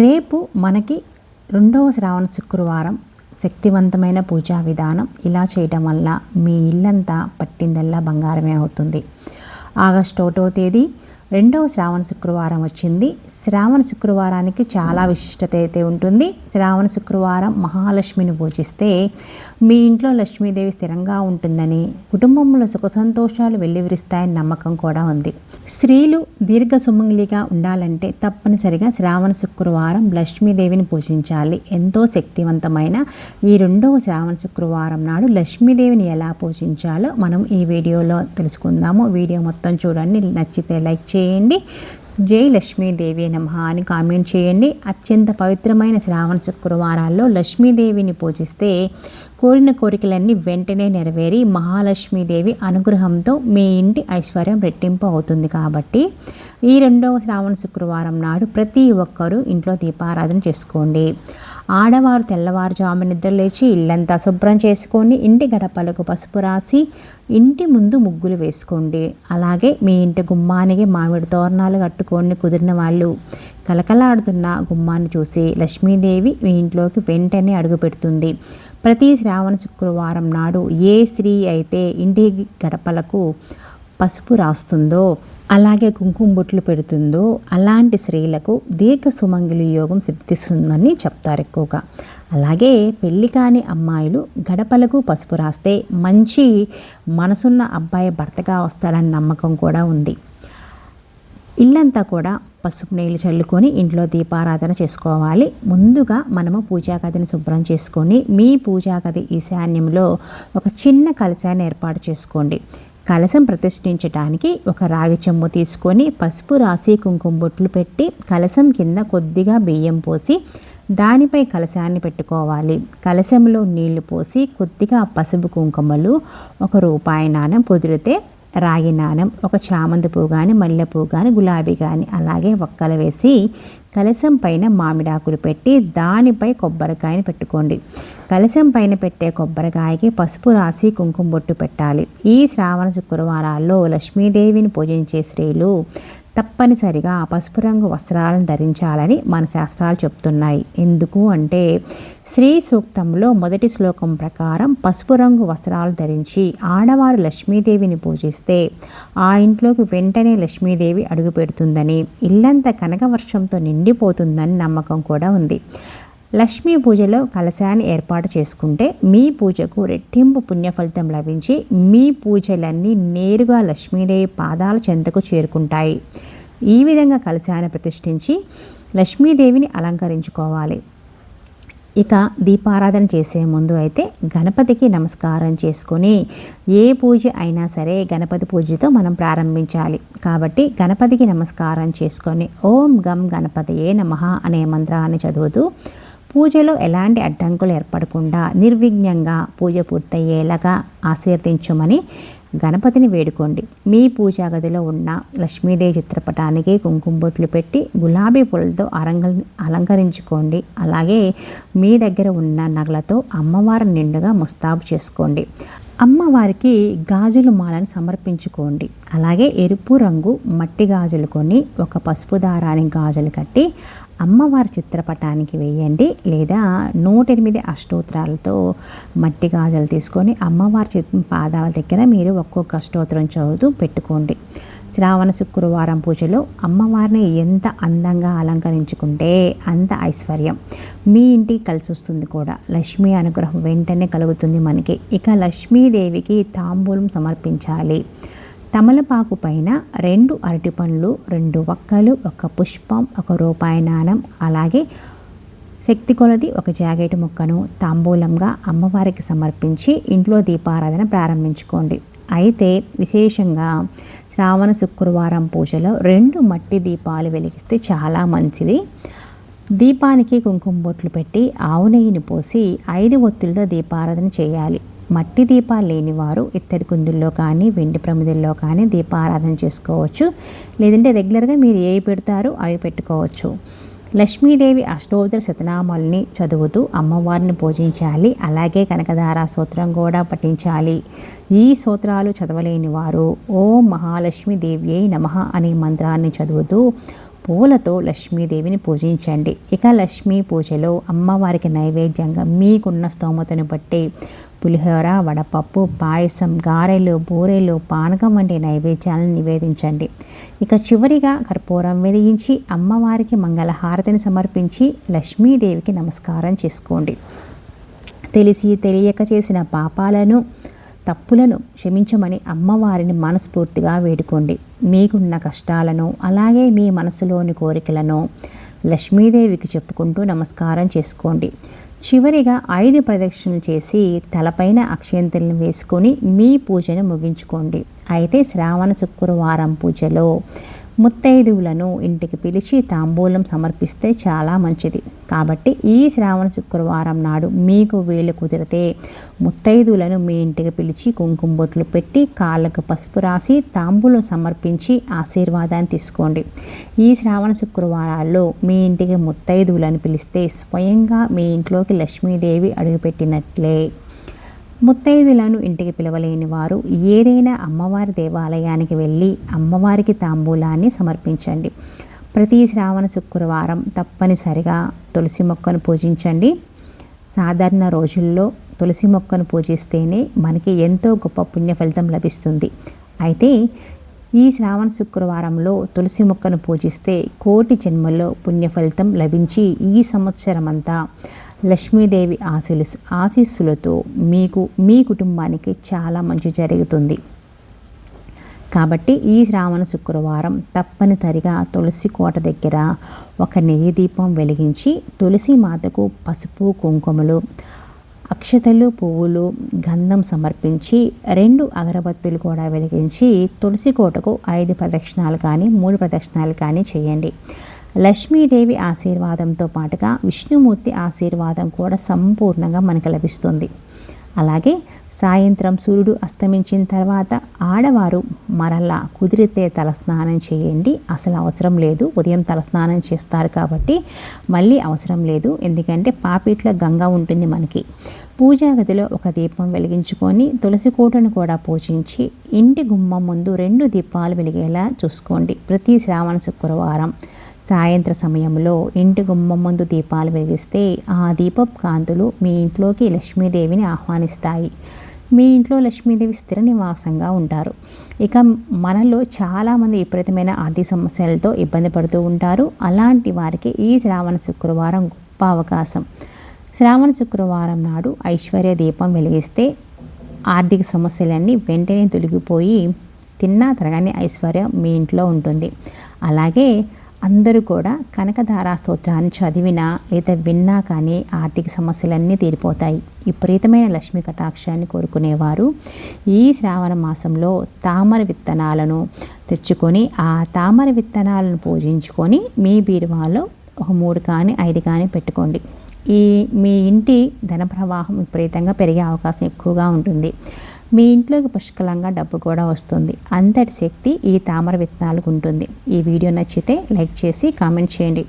రేపు మనకి రెండవ శ్రావణ శుక్రవారం శక్తివంతమైన పూజా విధానం ఇలా చేయడం వల్ల మీ ఇల్లంతా పట్టిందల్లా బంగారమే అవుతుంది. ఆగస్టు ఒకటో తేదీ రెండవ శ్రావణ శుక్రవారం వచ్చింది. శ్రావణ శుక్రవారానికి చాలా విశిష్టత అయితే ఉంటుంది. శ్రావణ శుక్రవారం మహాలక్ష్మిని పూజిస్తే మీ ఇంట్లో లక్ష్మీదేవి స్థిరంగా ఉంటుందని కుటుంబంలో సుఖ సంతోషాలు వెల్లివిరుస్తాయని నమ్మకం కూడా ఉంది. స్త్రీలు దీర్ఘ సుమంగిలిగా ఉండాలంటే తప్పనిసరిగా శ్రావణ శుక్రవారం లక్ష్మీదేవిని పూజించాలి. ఎంతో శక్తివంతమైన ఈ రెండవ శ్రావణ శుక్రవారం నాడు లక్ష్మీదేవిని ఎలా పూజించాలో మనం ఈ వీడియోలో తెలుసుకుందాము. వీడియో మొత్తం చూడండి. నచ్చితే లైక్ చేయండి. జై లక్ష్మీదేవి నమ అని కామెంట్ చేయండి. అత్యంత పవిత్రమైన శ్రావణ శుక్రవారాల్లో లక్ష్మీదేవిని పూజిస్తే కోరిన కోరికలన్నీ వెంటనే నెరవేరి మహాలక్ష్మీదేవి అనుగ్రహంతో మీ ఇంటి ఐశ్వర్యం రెట్టింపు అవుతుంది కాబట్టి ఈ రెండవ శ్రావణ శుక్రవారం నాడు ప్రతి ఒక్కరూ ఇంట్లో దీపారాధన చేసుకోండి. ఆడవారు తెల్లవారుజాము నిద్ర లేచి ఇల్లంతా శుభ్రం చేసుకొని ఇంటి గడపలకు పసుపు రాసి ఇంటి ముందు ముగ్గులు వేసుకోండి. అలాగే మీ ఇంటి గుమ్మానికి మామిడి తోరణాలు కట్టుకొని కుదిరిన వాళ్ళు కలకలాడుతున్న గుమ్మాన్ని చూసి లక్ష్మీదేవి మీ ఇంట్లోకి వెంటనే అడుగు పెడుతుంది. ప్రతి శ్రావణ శుక్రవారం నాడు ఏ స్త్రీ అయితే ఇంటి గడపలకు పసుపు రాస్తుందో అలాగే కుంకుమ బొట్లు పెడుతుందో అలాంటి స్త్రీలకు దీర్ఘ సుమంగిలి యోగం సిద్ధిస్తుందని చెప్తారు ఎక్కువగా. అలాగే పెళ్ళి కాని అమ్మాయిలు గడపలకు పసుపు రాస్తే మంచి మనసున్న అబ్బాయి భర్తగా వస్తాడని నమ్మకం కూడా ఉంది. ఇల్లంతా కూడా పసుపు నీళ్ళు చల్లుకొని ఇంట్లో దీపారాధన చేసుకోవాలి. ముందుగా మనము పూజాగదిని శుభ్రం చేసుకొని మీ పూజాగది ఈశాన్యంలో ఒక చిన్న కలశాన్ని ఏర్పాటు చేసుకోండి. కలశం ప్రతిష్ఠించడానికి ఒక రాగి చెంబు తీసుకొని పసుపు రాసి కుంకుమ బొట్లు పెట్టి కలశం కింద కొద్దిగా బియ్యం పోసి దానిపై కలశాన్ని పెట్టుకోవాలి. కలశంలో నీళ్ళు పోసి కొద్దిగా పసుపు కుంకుమలు ఒక రూపాయి నాణం కుదిరితే రాగి నాణం ఒక చామంతి పువ్వు కానీ మల్లె పువ్వు కానీ గులాబీ కానీ అలాగే ఒక్కలు వేసి కలశం పైన మామిడాకులు పెట్టి దానిపై కొబ్బరికాయని పెట్టుకోండి. కలశం పైన పెట్టే కొబ్బరికాయకి పసుపు రాసి కుంకుమ బొట్టు పెట్టాలి. ఈ శ్రావణ శుక్రవారాల్లో లక్ష్మీదేవిని పూజించే స్త్రీలు తప్పనిసరిగా పసుపు రంగు వస్త్రాలను ధరించాలని మన శాస్త్రాలు చెప్తున్నాయి. ఎందుకు అంటే శ్రీ సూక్తంలో మొదటి శ్లోకం ప్రకారం పసుపు రంగు వస్త్రాలు ధరించి ఆడవారు లక్ష్మీదేవిని పూజిస్తే ఆ ఇంట్లోకి వెంటనే లక్ష్మీదేవి అడుగు పెడుతుందని. ఇల్లంతా కనకవర్షంతో నిండిపోతుందని నమ్మకం కూడా ఉంది. లక్ష్మీ పూజలో కలశాన్ని ఏర్పాటు చేసుకుంటే మీ పూజకు రెట్టింపు పుణ్యఫలితం లభించి మీ పూజలన్నీ నేరుగా లక్ష్మీదేవి పాదాల చెంతకు చేరుకుంటాయి. ఈ విధంగా కలశాన్ని ప్రతిష్ఠించి లక్ష్మీదేవిని అలంకరించుకోవాలి. ఇక దీపారాధన చేసే ముందు అయితే గణపతికి నమస్కారం చేసుకొని ఏ పూజ అయినా సరే గణపతి పూజతో మనం ప్రారంభించాలి. కాబట్టి గణపతికి నమస్కారం చేసుకొని ఓం గం గణపతియే నమ అనే మంత్రాన్ని చదువుతూ పూజలో ఎలాంటి అడ్డంకులు ఏర్పడకుండా నిర్విఘ్నంగా పూజ పూర్తయ్యేలాగా ఆశీర్వదించమని గణపతిని వేడుకోండి. మీ పూజా గదిలో ఉన్న లక్ష్మీదేవి చిత్రపటానికి కుంకుమ బొట్లు పెట్టి గులాబీ పూలతో అరంగ అలంకరించుకోండి. అలాగే మీ దగ్గర ఉన్న నగలతో అమ్మవారిని నిండుగా ముస్తాబు చేసుకోండి. అమ్మవారికి గాజుల మాలను సమర్పించుకోండి. అలాగే ఎరుపు రంగు మట్టి గాజులు కొని ఒక పసుపు దారానికి గాజులు కట్టి అమ్మవారి చిత్రపటానికి వేయండి. లేదా నూట ఎనిమిది అష్టోత్తరాలతో మట్టి గాజులు తీసుకొని అమ్మవారి చిత్ర పాదాల దగ్గర మీరు ఒక్కొక్క అష్టోత్తరం చదువుతూ పెట్టుకోండి. శ్రావణ శుక్రవారం పూజలో అమ్మవారిని ఎంత అందంగా అలంకరించుకుంటే అంత ఐశ్వర్యం. మీ ఇంటికి కలిసి వస్తుంది కూడా. లక్ష్మీ అనుగ్రహం వెంటనే కలుగుతుంది మనకి. ఇక లక్ష్మీదేవికి తాంబూలం సమర్పించాలి. తమలపాకు పైన రెండు అరటి పండ్లు రెండు వక్కలు ఒక పుష్పం ఒక రూపాయి నాణం అలాగే శక్తి కొలది ఒక జాకెట్ ముక్కను తాంబూలంగా అమ్మవారికి సమర్పించి ఇంట్లో దీపారాధన ప్రారంభించుకోండి. అయితే విశేషంగా శ్రావణ శుక్రవారం పూజలో రెండు మట్టి దీపాలు వెలిగిస్తే చాలా మంచిది. దీపానికి కుంకుమ బొట్లు పెట్టి ఆవు నెయ్యిని పోసి ఐదు ఒత్తులతో దీపారాధన చేయాలి. మట్టి దీపాలు లేని వారు ఇత్తడి కుందుల్లో కానీ వెండి ప్రమిదల్లో కానీ దీపారాధన చేసుకోవచ్చు. లేదంటే రెగ్యులర్గా మీరు ఏవి పెడతారో అవి పెట్టుకోవచ్చు. లక్ష్మీదేవి అష్టోత్తర శతనామాలని చదువుతూ అమ్మవారిని పూజించాలి. అలాగే కనకధార స్తోత్రం కూడా పఠించాలి. ఈ స్తోత్రాలు చదవలేని వారు ఓం మహాలక్ష్మి దేవ్యై నమ అనే మంత్రాన్ని చదువుతూ పూలతో లక్ష్మీదేవిని పూజించండి. ఇక లక్ష్మీ పూజలో అమ్మవారికి నైవేద్యంగా మీకున్న స్తోమతను బట్టి పులిహోర వడపప్పు పాయసం గారెలు బూరెలు పానకం వంటి నైవేద్యాలను నివేదించండి. ఇక చివరిగా కర్పూరం వెలిగించి అమ్మవారికి మంగళహారతిని సమర్పించి లక్ష్మీదేవికి నమస్కారం చేసుకోండి. తెలిసి తెలియక చేసిన పాపాలను తప్పులను క్షమించమని అమ్మవారిని మనస్ఫూర్తిగా వేడుకోండి. మీకున్న కష్టాలను అలాగే మీ మనసులోని కోరికలను లక్ష్మీదేవికి చెప్పుకుంటూ నమస్కారం చేసుకోండి. చివరిగా ఐదు ప్రదక్షిణలు చేసి తలపైన అక్షయంతలను వేసుకొని మీ పూజను ముగించుకోండి. అయితే శ్రావణ శుక్రవారం పూజలో ముత్తైదువులను ఇంటికి పిలిచి తాంబూలం సమర్పిస్తే చాలా మంచిది. కాబట్టి ఈ శ్రావణ శుక్రవారం నాడు మీకు వీలు కుదిరితే ముత్తైదువులను మీ ఇంటికి పిలిచి కుంకుమ బొట్లు పెట్టి కాళ్ళకు పసుపు రాసి తాంబూలం సమర్పించి ఆశీర్వాదాన్ని తీసుకోండి. ఈ శ్రావణ శుక్రవారాల్లో మీ ఇంటికి ముత్తైదువులను పిలిస్తే స్వయంగా మీ ఇంట్లోకి లక్ష్మీదేవి అడుగుపెట్టినట్లే. ముత్తైదులను ఇంటికి పిలవలేని వారు ఏదైనా అమ్మవారి దేవాలయానికి వెళ్ళి అమ్మవారికి తాంబూలాన్ని సమర్పించండి. ప్రతి శ్రావణ శుక్రవారం తప్పనిసరిగా తులసి మొక్కను పూజించండి. సాధారణ రోజుల్లో తులసి మొక్కను పూజిస్తేనే మనకి ఎంతో గొప్ప పుణ్య ఫలితం లభిస్తుంది. అయితే ఈ శ్రావణ శుక్రవారంలో తులసి మొక్కను పూజిస్తే కోటి జన్మల్లో పుణ్య ఫలితం లభించి ఈ సంవత్సరమంతా లక్ష్మీదేవి ఆశీలు ఆశీస్సులతో మీకు మీ కుటుంబానికి చాలా మంచి జరుగుతుంది. కాబట్టి ఈ శ్రావణ శుక్రవారం తప్పనిసరిగా తులసి కోట దగ్గర ఒక నెయ్యి దీపం వెలిగించి తులసి మాతకు పసుపు కుంకుమలు అక్షతలు పువ్వులు గంధం సమర్పించి రెండు అగరబత్తులు కూడా వెలిగించి తులసి కోటకు ఐదు ప్రదక్షిణాలు కానీ మూడు ప్రదక్షిణాలు కానీ చేయండి. లక్ష్మీదేవి ఆశీర్వాదంతో పాటుగా విష్ణుమూర్తి ఆశీర్వాదం కూడా సంపూర్ణంగా మనకు లభిస్తుంది. అలాగే సాయంత్రం సూర్యుడు అస్తమించిన తర్వాత ఆడవారు మరలా కుదిరితే తలస్నానం చేయండి. అసలు అవసరం లేదు. ఉదయం తలస్నానం చేస్తారు కాబట్టి మళ్ళీ అవసరం లేదు. ఎందుకంటే పాపిట్లో గంగ ఉంటుంది మనకి. పూజా గదిలో ఒక దీపం వెలిగించుకొని తులసి కోటను కూడా పూజించి ఇంటి గుమ్మం ముందు రెండు దీపాలు వెలిగేలా చూసుకోండి. ప్రతి శ్రావణ శుక్రవారం సాయంత్ర సమయంలో ఇంటి గుమ్మం ముందు దీపాలు వెలిగిస్తే ఆ దీపపు కాంతులు మీ ఇంట్లోకి లక్ష్మీదేవిని ఆహ్వానిస్తాయి. మీ ఇంట్లో లక్ష్మీదేవి స్థిర నివాసంగా ఉంటారు. ఇక మనలో చాలామంది విపరీతమైన ఆర్థిక సమస్యలతో ఇబ్బంది పడుతూ ఉంటారు. అలాంటి వారికి ఈ శ్రావణ శుక్రవారం గొప్ప అవకాశం. శ్రావణ శుక్రవారం నాడు ఐశ్వర్య దీపం వెలిగిస్తే ఆర్థిక సమస్యలన్నీ వెంటనే తొలగిపోయి తిన్నా తరగానే ఐశ్వర్యం మీ ఇంట్లో ఉంటుంది. అలాగే అందరూ కూడా కనకధారా స్తోత్రాన్ని చదివినా లేదా విన్నా కానీ ఆర్థిక సమస్యలన్నీ తీరిపోతాయి. విపరీతమైన లక్ష్మీ కటాక్షాన్ని కోరుకునేవారు. ఈ శ్రావణ మాసంలో తామర విత్తనాలను తెచ్చుకొని ఆ తామర విత్తనాలను పూజించుకొని మీ బీరువాలో ఒక మూడు కానీ ఐదు కానీ పెట్టుకోండి. ఈ మీ ఇంటి ధన ప్రవాహం విపరీతంగా పెరిగే అవకాశం ఎక్కువగా ఉంటుంది. మీ ఇంట్లోకి పుష్కలంగా డబ్బు కూడా వస్తుంది. అంతటి శక్తి ఈ తామర విత్తనాలకు ఉంటుంది. ఈ వీడియో నచ్చితే లైక్ చేసి కామెంట్ చేయండి.